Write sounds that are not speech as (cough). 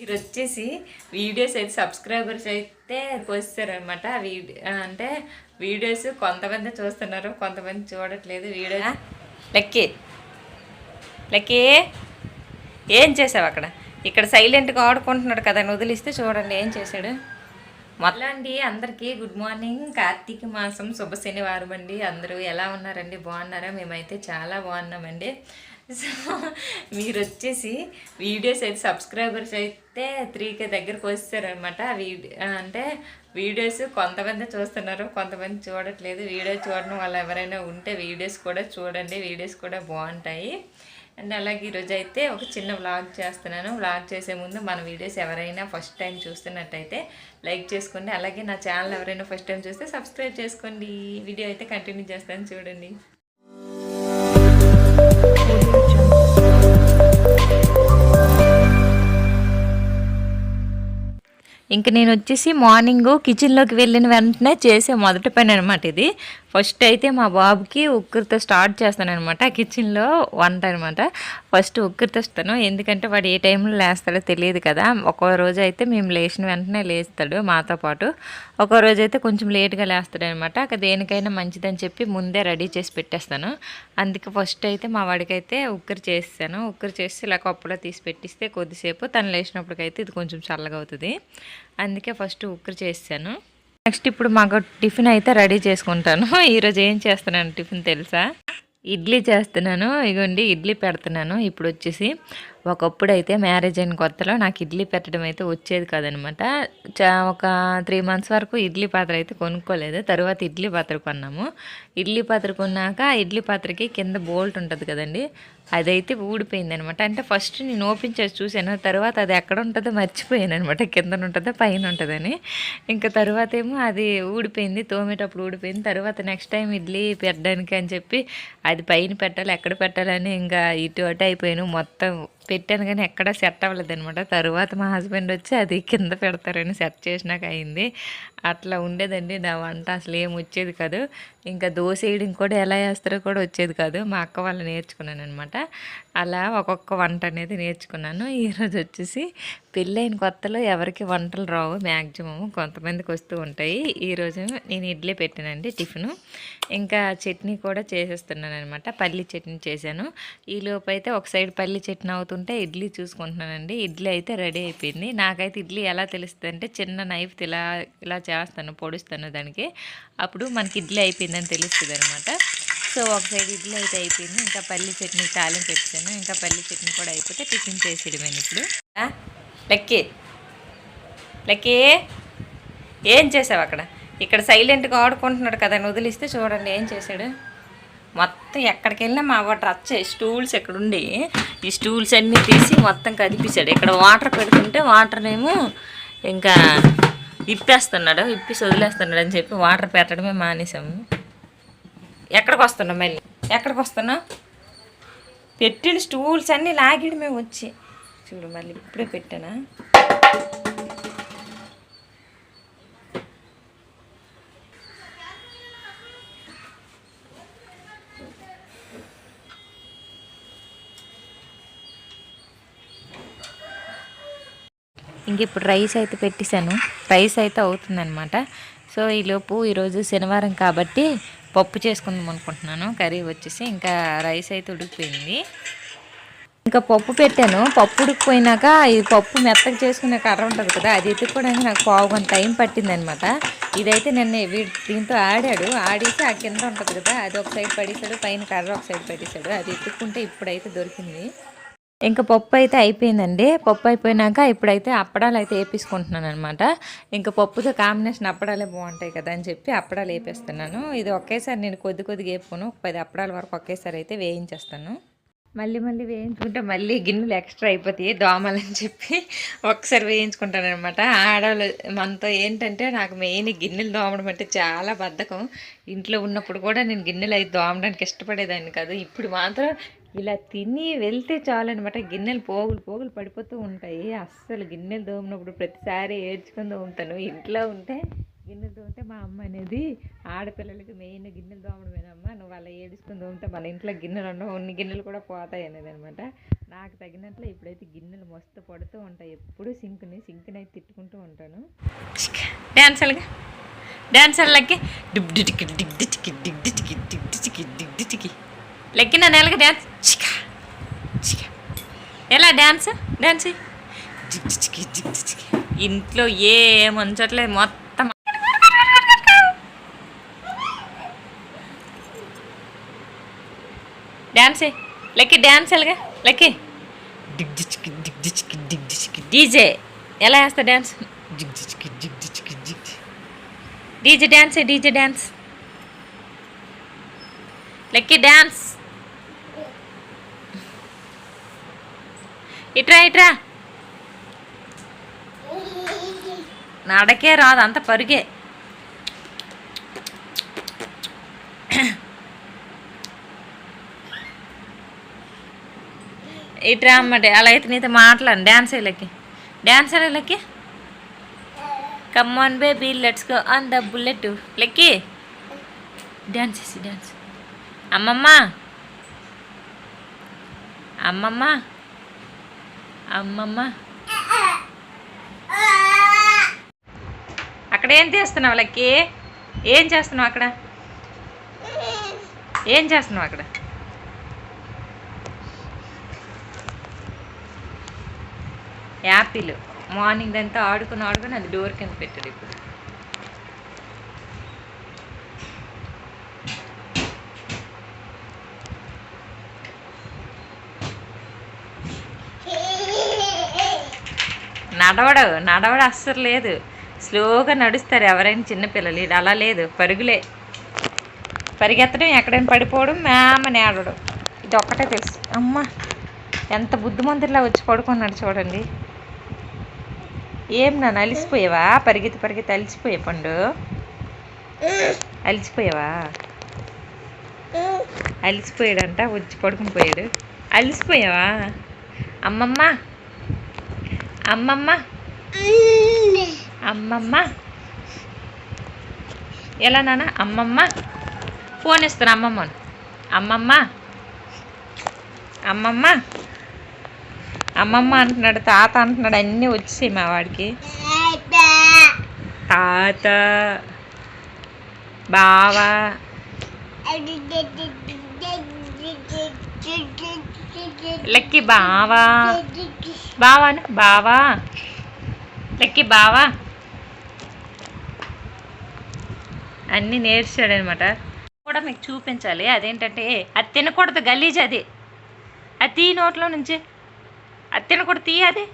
మీరు వచ్చేసి వీడియోస్ అయితే సబ్స్క్రైబర్స్ అయితే వీడియో అంటే వీడియోస్ కొంతమంది చూస్తున్నారు కొంతమంది చూడట్లేదు వీడియో లెక్కి. లెక్కి ఏం చేసావు అక్కడ? ఇక్కడ సైలెంట్గా ఆడుకుంటున్నాడు కదా అని వదిలిస్తే చూడండి ఏం చేశాడు. మొదలు అండి అందరికీ గుడ్ మార్నింగ్ కార్తీక మాసం శుభ శనివారం అండి. అందరూ ఎలా ఉన్నారండి? బాగున్నారా? మేమైతే చాలా బాగున్నామండి. సో (laughs) మీరు వచ్చేసి వీడియోస్ అయితే సబ్స్క్రైబర్స్ అయితే త్రీకే దగ్గరకు వస్తారనమాట వీడియో అంటే వీడియోస్ కొంతమంది చూస్తున్నారు కొంతమంది చూడట్లేదు. వీడియో చూడడం వాళ్ళు ఎవరైనా ఉంటే వీడియోస్ కూడా చూడండి వీడియోస్ కూడా బాగుంటాయి. అండ్ అలాగే ఈరోజు అయితే ఒక చిన్న వ్లాగ్ చేస్తున్నాను. వ్లాగ్ చేసే ముందు మన వీడియోస్ ఎవరైనా ఫస్ట్ టైం చూస్తున్నట్టయితే లైక్ చేసుకోండి. అలాగే నా ఛానల్ ఎవరైనా ఫస్ట్ టైం చూస్తే సబ్స్క్రైబ్ చేసుకోండి. వీడియో అయితే కంటిన్యూ చేస్తాను చూడండి. ఇంక నేను వచ్చేసి మార్నింగ్ కిచెన్లోకి వెళ్ళిన వెంటనే చేసే మొదటి పని అనమాట ఇది. ఫస్ట్ అయితే మా బాబుకి ఉక్కురితో స్టార్ట్ చేస్తాను అనమాట కిచెన్లో వంట అనమాట ఫస్ట్ ఉక్కురితో ఇస్తాను ఎందుకంటే వాడు ఏ టైంలో లేస్తాడో తెలియదు కదా. ఒక్కో రోజు అయితే మేము లేచిన వెంటనే లేస్తాడు మాతో పాటు. ఒక్కో రోజు అయితే కొంచెం లేట్గా లేస్తాడు అనమాట అక్కడ దేనికైనా మంచిదని చెప్పి ముందే రెడీ చేసి పెట్టేస్తాను. అందుకే ఫస్ట్ అయితే మా వాడికైతే ఉక్కరు చేస్తాను ఉక్కరు చేసి ఇలా కప్పులో తీసి పెట్టిస్తే కొద్దిసేపు తను లేచినప్పటికైతే ఇది కొంచెం చల్లగా అవుతుంది. అందుకే ఫస్ట్ ఉక్కరు చేసాను నెక్స్ట్ ఇప్పుడు మాకు టిఫిన్ అయితే రెడీ చేసుకుంటాను. (laughs) ఈరోజు ఏం చేస్తున్నాను టిఫిన్ తెలుసా? ఇడ్లీ చేస్తున్నాను. ఇగోండి ఇడ్లీ పెడుతున్నాను. ఇప్పుడు వచ్చేసి ఒకప్పుడు అయితే మ్యారేజ్ అయిన కొత్తలో నాకు ఇడ్లీ పెట్టడం అయితే వచ్చేది కాదనమాట. చా ఒక త్రీ మంత్స్ వరకు ఇడ్లీ పాత్ర అయితే కొనుక్కోలేదు. తర్వాత ఇడ్లీ పాత్ర కొన్నాము. ఇడ్లీ పాత్ర కొన్నాక ఇడ్లీ పాత్రకి కింద బోల్ట్ ఉంటుంది కదండి అదైతే ఊడిపోయింది అనమాట అంటే ఫస్ట్ నేను ఓపెన్ చేసి చూశాను తర్వాత అది ఎక్కడ ఉంటుందో మర్చిపోయాను అనమాట కింద ఉంటుందో పైన ఉంటుందని. ఇంకా తర్వాత ఏమో అది ఊడిపోయింది తోమేటప్పుడు ఊడిపోయింది. తర్వాత నెక్స్ట్ టైం ఇడ్లీ పెట్టడానికి అని చెప్పి అది పైన పెట్టాలి ఎక్కడ పెట్టాలని ఇంకా ఇటు అటు అయిపోయాను. మొత్తం పెట్టాను కానీ ఎక్కడ సెట్ అవ్వలేదు అనమాట తర్వాత మా హస్బెండ్ వచ్చి అది కింద పెడతారని సెట్ చేసినాక అయింది. అట్లా ఉండేదండి. నా వంట అసలు ఏం వచ్చేది కాదు. ఇంకా దోశ వేయడం కూడా ఎలా వేస్తారో కూడా వచ్చేది కాదు. మా అక్క వాళ్ళు నేర్చుకున్నాను అనమాట అలా ఒక్కొక్క వంట అనేది నేర్చుకున్నాను. ఈరోజు వచ్చేసి పెళ్ళైన కొత్తలో ఎవరికి వంటలు రావు మ్యాక్సిమం కొంతమందికి వస్తూ ఉంటాయి. ఈరోజు నేను ఇడ్లీ పెట్టానండి టిఫిన్. ఇంకా చట్నీ కూడా చేసేస్తున్నాను అనమాట పల్లి చట్నీ చేశాను. ఈ లోపు అయితే ఒక సైడ్ పల్లి చట్నీ అవుతుంటే ఇడ్లీ చూసుకుంటున్నానండి. ఇడ్లీ అయితే రెడీ అయిపోయింది. నాకైతే ఇడ్లీ ఎలా తెలుస్తుంది అంటే చిన్న నైఫ్ ఇలా ఇలా చేస్తాను పొడుస్తాను దానికి. అప్పుడు మనకి ఇడ్లీ అయిపోయిందని తెలుస్తుంది అనమాట సో ఒక సైడ్ ఇడ్లీ అయితే అయిపోయింది ఇంకా పల్లి చట్నీ తాలింపు పెట్టాను ఇంకా పల్లి చట్నీ కూడా అయిపోతే టిఫిన్ చేసేయడమేను ఇప్పుడు. లెక్కే. లెక్కే. ఏం చేసావు అక్కడ? ఇక్కడ సైలెంట్గా ఆడుకుంటున్నాడు కదా అని వదిలిస్తే చూడండి ఏం చేశాడు. మొత్తం ఎక్కడికి వెళ్ళినా మా వాడు వచ్చాయి స్టూల్స్ ఇక్కడ ఈ స్టూల్స్ అన్నీ తీసి మొత్తం కదిపించాడు ఇక్కడ వాటర్ పెడుతుంటే వాటర్నేమో ఇంకా ఇప్పేస్తున్నాడు ఇప్పేసి వదిలేస్తున్నాడు అని చెప్పి వాటర్ పెట్టడమే మానేసాము ఎక్కడికి వస్తున్నాం మళ్ళీ? ఎక్కడికి వస్తున్నావు? పెట్టిన స్టూల్స్ అన్నీ లాగిడమే మేము వచ్చి. చూడు మళ్ళీ ఇప్పుడే పెట్టానా? ఇంక ఇప్పుడు రైస్ అయితే పెట్టేశాను. రైస్ అయితే అవుతుందనమాట సో ఈలోపు ఈరోజు శనివారం కాబట్టి పప్పు చేసుకుందాం అనుకుంటున్నాను. కర్రీ వచ్చేసి ఇంకా రైస్ అయితే ఉడికిపోయింది. ఇంకా పప్పు పెట్టాను. పప్పు ఉడికిపోయినాక ఈ పప్పు మెత్తగా చేసుకునే కర్ర ఉంటుంది కదా అది ఎత్తుక్కోవడానికి నాకు పావు గంట టైం పట్టిందనమాట ఇదైతే నిన్న దీంతో ఆడాడు. ఆడేసి ఆ కింద ఉంటుంది కదా అది ఒక సైడ్ పడేసాడు పైన కర్ర ఒక సైడ్ పడేసాడు అది ఎత్తుక్కుంటే ఇప్పుడైతే దొరికింది. ఇంకా పప్పు అయితే అయిపోయిందండి. పప్పు అయిపోయినాక ఇప్పుడైతే అప్పడాలు అయితే వేపించుకుంటున్నాను అనమాట ఇంకా పప్పుతో కాంబినేషన్ అప్పడాలే బాగుంటాయి కదా అని చెప్పి అప్పడాలు వేపేస్తున్నాను ఇది ఒకేసారి నేను కొద్ది కొద్దిగా వేపుకోను ఒక పది అప్పడాల వరకు ఒకేసారి అయితే వేయించేస్తాను. మళ్ళీ మళ్ళీ వేయించుకుంటే మళ్ళీ గిన్నెలు ఎక్స్ట్రా అయిపోతాయి దోమలని చెప్పి ఒకసారి వేయించుకుంటాను అనమాట ఆడవాళ్ళు మనతో ఏంటంటే నాకు మెయిన్ గిన్నెలు దోమడం అంటే చాలా బద్ధకం. ఇంట్లో ఉన్నప్పుడు కూడా నేను గిన్నెలు అయితే దోమడానికి ఇష్టపడేదాన్ని కాదు. ఇప్పుడు మాత్రం ఇలా తిని వెళ్తే చాలు అనమాట గిన్నెలు పోగులు పోగులు పడిపోతూ ఉంటాయి. అస్సలు గిన్నెలు దోమినప్పుడు ప్రతిసారి ఏడ్చుకొని దోముతాను ఇంట్లో ఉంటే గిన్నెలు తోమితే మా అమ్మ అనేది ఆడపిల్లలకి మెయిన్ గిన్నెలు దోమడమేనమ్మా నువ్వు అలా ఏడుచుకుని తోమితే మన ఇంట్లో గిన్నెలు ఉండవు ఉన్ని గిన్నెలు కూడా పోతాయి అనేది అనమాట నాకు తగినట్లు ఇప్పుడైతే గిన్నెలు మస్తు పడుతూ ఉంటాయి. ఎప్పుడు సింక్ని సింక్ని అయితే తిట్టుకుంటూ ఉంటాను. డ్యాన్స్ అలాగా డ్యాన్స్ అల్లకి డిగ్ డిటికి డిగ్ డిటికి డిగ్ డిటికి డిగ్ డిటికి డిగ్ డిటికి. లెక్కిన నెలకి డ్యాన్స్ చికా చికా ఎలా డ్యాన్స్ డ్యాన్స్. ఇంట్లో ఏం ఉంచట్లేదు మొత్తం డ్యాన్స్. లెక్కి డ్యాన్స్ ఎలాగా లెక్కి డిగ్ డిచ్కి డిగ్ డిచ్కి డిగ్ డిచ్కి డీజే ఎలా వేస్తా డ్యాన్స్ డిచ్కి డిచ్కి డీజే డ్యాన్స్ డీజే డ్యాన్స్ లెక్కి డ్యాన్స్ ఇట్రా ఇట్రా. నడకే రాదు అంత పరుగే. ఇట్రా అమ్మటి అలా అయితే నీతో మాట్లాడు డ్యాన్స్ వేయలకి. Dance వేయలకి come on baby let's go on the bullet Lucky? Dance చేసి డ్యాన్స్ అమ్మమ్మ. అమ్మమ్మ. అమ్మమ్మ. అక్కడ ఏం చేస్తున్నావు లక్కి? ఏం చేస్తున్నావు అక్కడ? ఏం చేస్తున్నావు అక్కడ? యాపిల్. మార్నింగ్ అంతా ఆడుకుని ఆడుకుని అది డోర్ కింద పెట్టాడు ఇప్పుడు. నడవడు నడవడు అస్సలు లేదు. స్లోగా నడుస్తారు ఎవరైనా చిన్నపిల్లలు ఇది అలా లేదు. పరుగులే. పరిగెత్తడం ఎక్కడైనా పడిపోవడం మేమ నేడడం ఇది ఒక్కటే తెలుసు. అమ్మ ఎంత బుద్ధిమంతులా వచ్చి పడుకున్నాడు చూడండి. ఏం నన్ను అలిసిపోయావా? పరిగెత్తి పరిగెత్తి అలిసిపోయా పండు. అలిసిపోయావా? అలిసిపోయాడంట వచ్చి పడుకుని పోయాడు. అలిసిపోయావా? అమ్మమ్మ! అమ్మమ్మ? అమ్మమ్మ? ఎలా నాన్న? అమ్మమ్మ? ఫోన్ ఇస్తాను అమ్మమ్మ. అమ్మమ్మ? అమ్మమ్మ? అమ్మమ్మ అంటున్నాడు తాత అంటున్నాడు అన్నీ వచ్చేసాయి మా వాడికి. తాత. బావా. లెక్కి బావా. బావాను బావా. లెక్కి బావా. అన్నీ నేర్చాడనమాట. కూడా మీకు చూపించాలి. అదేంటంటే అది తినకూడదు గలీజ్ అది. అది తీ నోట్లో నుంచి. అది తినకూడదు తీయదే